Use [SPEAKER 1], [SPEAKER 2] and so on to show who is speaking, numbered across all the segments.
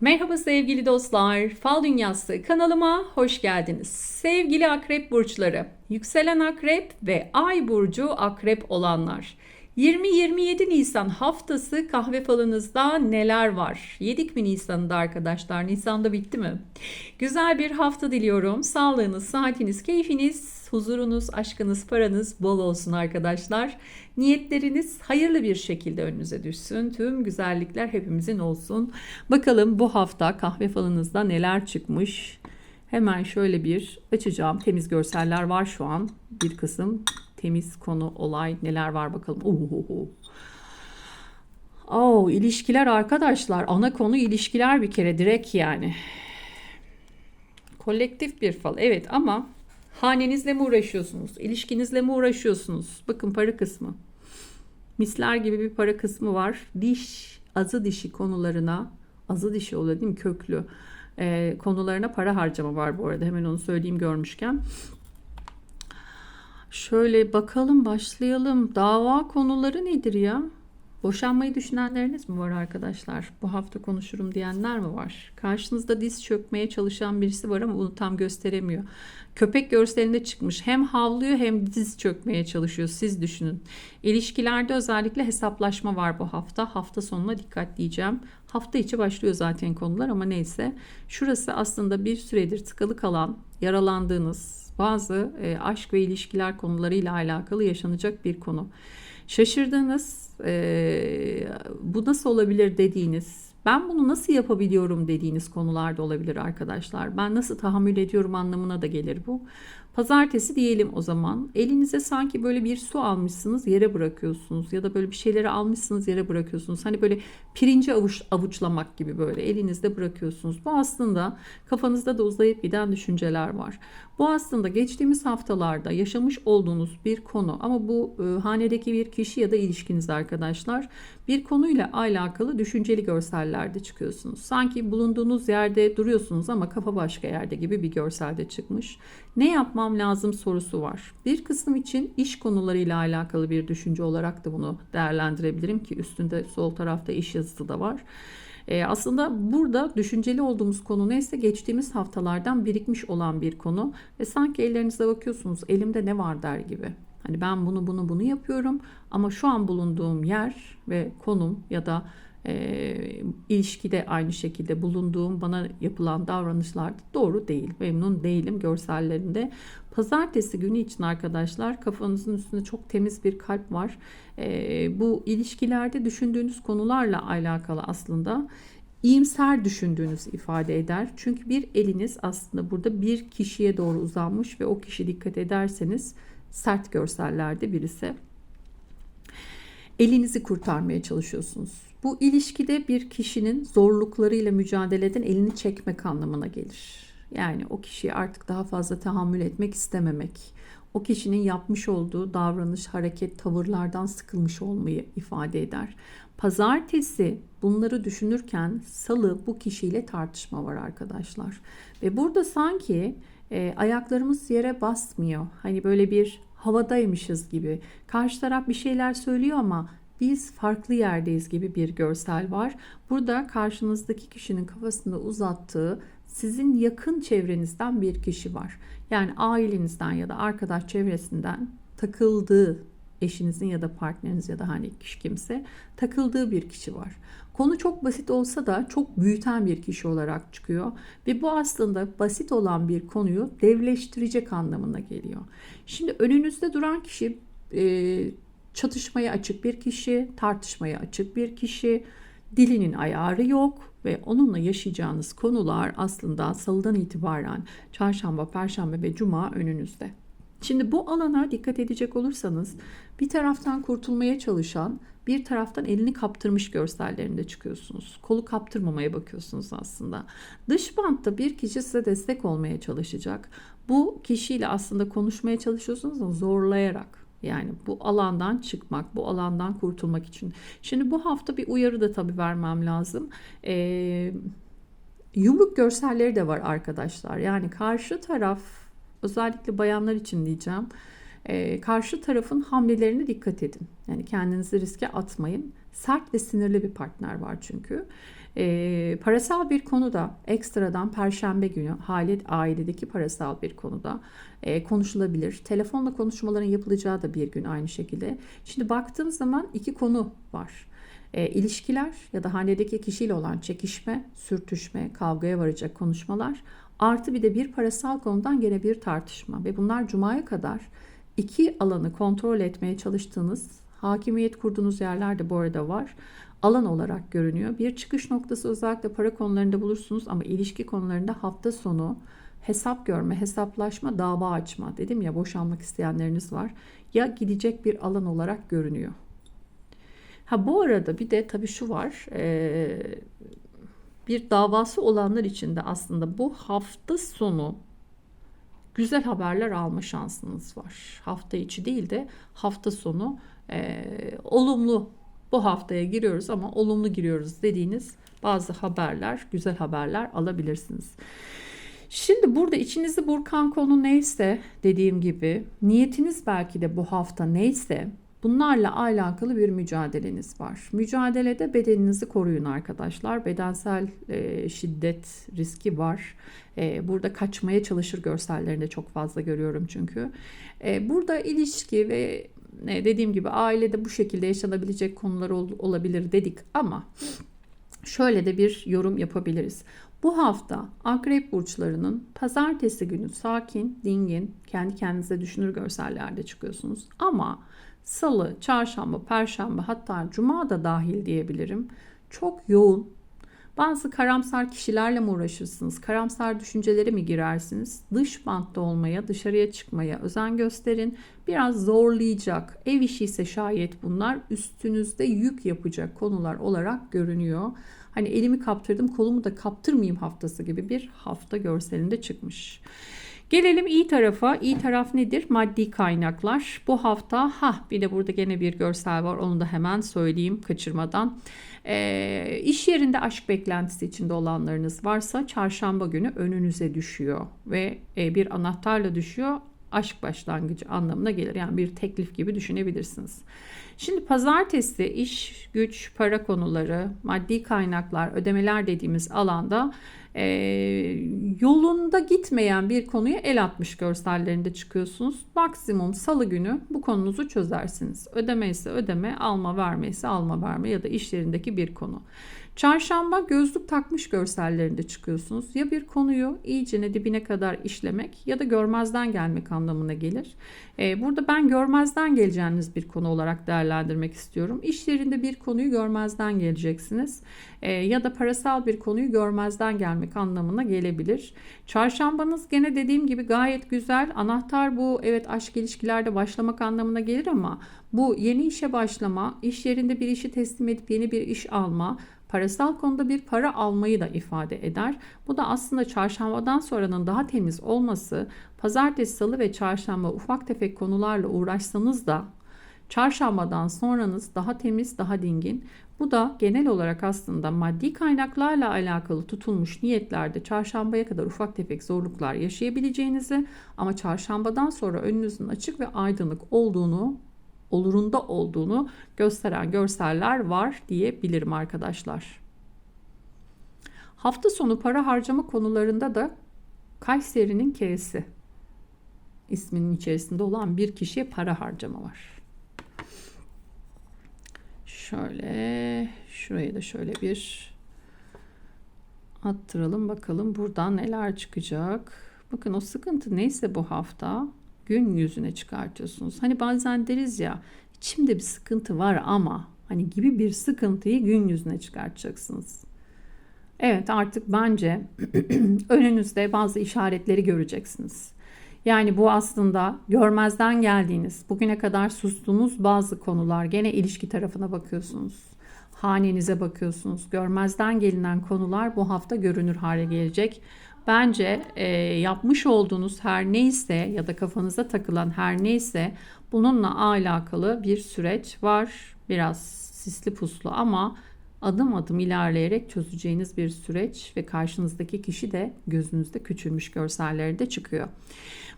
[SPEAKER 1] Merhaba sevgili dostlar. Fal Dünyası kanalıma hoş geldiniz. Sevgili akrep burçları, yükselen akrep ve ay burcu akrep olanlar. 20-27 Nisan haftası kahve falınızda neler var? Yedik mi Nisan'da arkadaşlar? Nisan'da bitti mi? Güzel bir hafta diliyorum. Sağlığınız, saatiniz, keyfiniz, huzurunuz, aşkınız, paranız bol olsun arkadaşlar. Niyetleriniz hayırlı bir şekilde önünüze düşsün. Tüm güzellikler hepimizin olsun. Bakalım bu hafta kahve falınızda neler çıkmış? Hemen şöyle bir açacağım. Temiz görseller var şu an. Bir kısım temiz konu, olay neler var bakalım. Uhuhu. Oh, ilişkiler arkadaşlar. Ana konu ilişkiler bir kere direkt yani. Kolektif bir fal. Evet ama hanenizle mi uğraşıyorsunuz? İlişkinizle mi uğraşıyorsunuz? Bakın para kısmı. Misler gibi bir para kısmı var. Diş, azı dişi konularına, azı dişi oluyor değil mi? Köklü e, konularına para harcama var bu arada. Hemen onu söyleyeyim görmüşken. Şöyle bakalım başlayalım. Dava konuları nedir ya? Boşanmayı düşünenleriniz mi var arkadaşlar? Bu hafta konuşurum diyenler mi var? Karşınızda diz çökmeye çalışan birisi var ama bunu tam gösteremiyor. Köpek görselinde çıkmış. Hem havlıyor hem diz çökmeye çalışıyor. Siz düşünün. İlişkilerde özellikle hesaplaşma var bu hafta. Hafta sonuna dikkat diyeceğim. Hafta içi başlıyor zaten konular ama neyse. Şurası aslında bir süredir tıkalı kalan, yaralandığınız bazı e, aşk ve ilişkiler konularıyla alakalı yaşanacak bir konu. Şaşırdığınız, e, bu nasıl olabilir dediğiniz, ben bunu nasıl yapabiliyorum dediğiniz konularda olabilir arkadaşlar. Ben nasıl tahammül ediyorum anlamına da gelir bu. Pazartesi diyelim o zaman. Elinize sanki böyle bir su almışsınız yere bırakıyorsunuz ya da böyle bir şeyleri almışsınız yere bırakıyorsunuz. Hani böyle pirinci avuç, avuçlamak gibi böyle elinizde bırakıyorsunuz. Bu aslında kafanızda da uzayıp giden düşünceler var. Bu aslında geçtiğimiz haftalarda yaşamış olduğunuz bir konu ama bu e, hanedeki bir kişi ya da ilişkiniz arkadaşlar bir konuyla alakalı düşünceli görsellerde çıkıyorsunuz. Sanki bulunduğunuz yerde duruyorsunuz ama kafa başka yerde gibi bir görselde çıkmış. Ne yapmam lazım sorusu var. Bir kısım için iş konularıyla alakalı bir düşünce olarak da bunu değerlendirebilirim ki üstünde sol tarafta iş yazısı da var. E, aslında burada düşünceli olduğumuz konu neyse geçtiğimiz haftalardan birikmiş olan bir konu ve sanki ellerinize bakıyorsunuz elimde ne var der gibi. Hani ben bunu bunu bunu yapıyorum ama şu an bulunduğum yer ve konum ya da e, ilişkide aynı şekilde bulunduğum bana yapılan davranışlar doğru değil. Memnun değilim görsellerinde. Pazartesi günü için arkadaşlar kafanızın üstünde çok temiz bir kalp var. E, bu ilişkilerde düşündüğünüz konularla alakalı aslında iyimser düşündüğünüz ifade eder. Çünkü bir eliniz aslında burada bir kişiye doğru uzanmış ve o kişi dikkat ederseniz sert görsellerde birisi. Elinizi kurtarmaya çalışıyorsunuz. Bu ilişkide bir kişinin zorluklarıyla mücadeleden elini çekmek anlamına gelir. Yani o kişiyi artık daha fazla tahammül etmek istememek, o kişinin yapmış olduğu davranış, hareket, tavırlardan sıkılmış olmayı ifade eder. Pazartesi bunları düşünürken salı bu kişiyle tartışma var arkadaşlar. Ve burada sanki e, ayaklarımız yere basmıyor. Hani böyle bir havadaymışız gibi. Karşı taraf bir şeyler söylüyor ama biz farklı yerdeyiz gibi bir görsel var. Burada karşınızdaki kişinin kafasında uzattığı sizin yakın çevrenizden bir kişi var. Yani ailenizden ya da arkadaş çevresinden takıldığı eşinizin ya da partneriniz ya da hani kişi kimse takıldığı bir kişi var. Konu çok basit olsa da çok büyüten bir kişi olarak çıkıyor ve bu aslında basit olan bir konuyu devleştirecek anlamına geliyor. Şimdi önünüzde duran kişi e, çatışmaya açık bir kişi, tartışmaya açık bir kişi, dilinin ayarı yok ve onunla yaşayacağınız konular aslında salıdan itibaren çarşamba, perşembe ve cuma önünüzde. Şimdi bu alana dikkat edecek olursanız bir taraftan kurtulmaya çalışan, bir taraftan elini kaptırmış görsellerinde çıkıyorsunuz. Kolu kaptırmamaya bakıyorsunuz aslında. Dış bantta bir kişi size destek olmaya çalışacak. Bu kişiyle aslında konuşmaya çalışıyorsunuz ama zorlayarak. Yani bu alandan çıkmak, bu alandan kurtulmak için. Şimdi bu hafta bir uyarı da tabii vermem lazım. Ee, yumruk görselleri de var arkadaşlar. Yani karşı taraf özellikle bayanlar için diyeceğim. E, karşı tarafın hamlelerine dikkat edin. Yani kendinizi riske atmayın. Sert ve sinirli bir partner var çünkü. E, parasal bir konuda ekstradan perşembe günü hali ailedeki parasal bir konuda e, konuşulabilir. Telefonla konuşmaların yapılacağı da bir gün aynı şekilde. Şimdi baktığım zaman iki konu var. E, ilişkiler ya da hanedeki kişiyle olan çekişme, sürtüşme, kavgaya varacak konuşmalar artı bir de bir parasal konudan gene bir tartışma ve bunlar cumaya kadar iki alanı kontrol etmeye çalıştığınız hakimiyet kurduğunuz yerler de bu arada var. Alan olarak görünüyor. Bir çıkış noktası özellikle para konularında bulursunuz ama ilişki konularında hafta sonu hesap görme, hesaplaşma, dava açma. Dedim ya boşanmak isteyenleriniz var. Ya gidecek bir alan olarak görünüyor. Ha bu arada bir de tabii şu var. Ee, bir davası olanlar için de aslında bu hafta sonu güzel haberler alma şansınız var. Hafta içi değil de hafta sonu e, olumlu bu haftaya giriyoruz ama olumlu giriyoruz dediğiniz bazı haberler, güzel haberler alabilirsiniz. Şimdi burada içinizi burkan konu neyse dediğim gibi niyetiniz belki de bu hafta neyse Bunlarla alakalı bir mücadeleniz var. Mücadelede bedeninizi koruyun arkadaşlar. Bedensel e, şiddet riski var. E, burada kaçmaya çalışır görsellerinde çok fazla görüyorum çünkü. E, burada ilişki ve dediğim gibi ailede bu şekilde yaşanabilecek konular ol, olabilir dedik ama şöyle de bir yorum yapabiliriz. Bu hafta akrep burçlarının pazartesi günü sakin, dingin, kendi kendinize düşünür görsellerde çıkıyorsunuz. Ama salı, çarşamba, perşembe hatta cuma da dahil diyebilirim. Çok yoğun. Bazı karamsar kişilerle mi uğraşırsınız? Karamsar düşüncelere mi girersiniz? Dış bantta olmaya, dışarıya çıkmaya özen gösterin. Biraz zorlayacak. Ev işi ise şayet bunlar üstünüzde yük yapacak konular olarak görünüyor. Hani elimi kaptırdım, kolumu da kaptırmayayım haftası gibi bir hafta görselinde çıkmış. Gelelim iyi tarafa. İyi taraf nedir? Maddi kaynaklar. Bu hafta ha bir de burada gene bir görsel var. Onu da hemen söyleyeyim kaçırmadan. E, iş yerinde aşk beklentisi içinde olanlarınız varsa çarşamba günü önünüze düşüyor ve e, bir anahtarla düşüyor aşk başlangıcı anlamına gelir. Yani bir teklif gibi düşünebilirsiniz. Şimdi pazartesi iş, güç, para konuları, maddi kaynaklar, ödemeler dediğimiz alanda e, yolunda gitmeyen bir konuya el atmış görsellerinde çıkıyorsunuz. Maksimum salı günü bu konunuzu çözersiniz. Ödeme ise ödeme, alma verme ise alma verme ya da iş yerindeki bir konu. Çarşamba gözlük takmış görsellerinde çıkıyorsunuz. Ya bir konuyu iyicene dibine kadar işlemek ya da görmezden gelmek anlamına gelir. Ee, burada ben görmezden geleceğiniz bir konu olarak değerlendirmek istiyorum. İş yerinde bir konuyu görmezden geleceksiniz. Ee, ya da parasal bir konuyu görmezden gelmek anlamına gelebilir. Çarşambanız gene dediğim gibi gayet güzel. Anahtar bu evet aşk ilişkilerde başlamak anlamına gelir ama bu yeni işe başlama, iş yerinde bir işi teslim edip yeni bir iş alma, parasal konuda bir para almayı da ifade eder. Bu da aslında çarşambadan sonranın daha temiz olması, pazartesi, salı ve çarşamba ufak tefek konularla uğraşsanız da çarşambadan sonranız daha temiz, daha dingin. Bu da genel olarak aslında maddi kaynaklarla alakalı tutulmuş niyetlerde çarşambaya kadar ufak tefek zorluklar yaşayabileceğinizi ama çarşambadan sonra önünüzün açık ve aydınlık olduğunu olurunda olduğunu gösteren görseller var diyebilirim arkadaşlar. Hafta sonu para harcama konularında da Kayseri'nin K'si isminin içerisinde olan bir kişiye para harcama var. Şöyle şuraya da şöyle bir attıralım bakalım buradan neler çıkacak. Bakın o sıkıntı neyse bu hafta gün yüzüne çıkartıyorsunuz. Hani bazen deriz ya içimde bir sıkıntı var ama hani gibi bir sıkıntıyı gün yüzüne çıkartacaksınız. Evet artık bence önünüzde bazı işaretleri göreceksiniz. Yani bu aslında görmezden geldiğiniz, bugüne kadar sustuğunuz bazı konular. Gene ilişki tarafına bakıyorsunuz. Hanenize bakıyorsunuz. Görmezden gelinen konular bu hafta görünür hale gelecek. Bence e, yapmış olduğunuz her neyse ya da kafanıza takılan her neyse bununla alakalı bir süreç var. Biraz sisli puslu ama adım adım ilerleyerek çözeceğiniz bir süreç ve karşınızdaki kişi de gözünüzde küçülmüş görsellerde çıkıyor.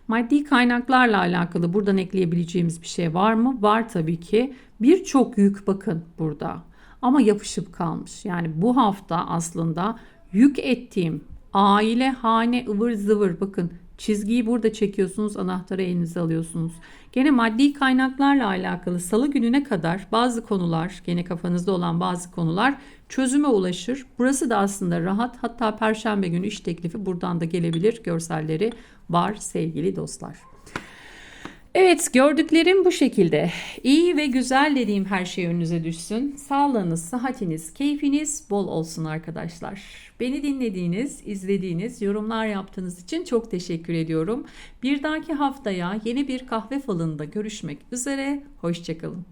[SPEAKER 1] Maddi kaynaklarla alakalı buradan ekleyebileceğimiz bir şey var mı? Var tabii ki. Birçok yük bakın burada. ama yapışıp kalmış. Yani bu hafta aslında yük ettiğim aile, hane, ıvır zıvır bakın çizgiyi burada çekiyorsunuz anahtarı elinize alıyorsunuz. Gene maddi kaynaklarla alakalı salı gününe kadar bazı konular gene kafanızda olan bazı konular çözüme ulaşır. Burası da aslında rahat hatta perşembe günü iş teklifi buradan da gelebilir görselleri var sevgili dostlar. Evet gördüklerim bu şekilde. İyi ve güzel dediğim her şey önünüze düşsün. Sağlığınız, sıhhatiniz, keyfiniz bol olsun arkadaşlar. Beni dinlediğiniz, izlediğiniz, yorumlar yaptığınız için çok teşekkür ediyorum. Bir dahaki haftaya yeni bir kahve falında görüşmek üzere. Hoşçakalın.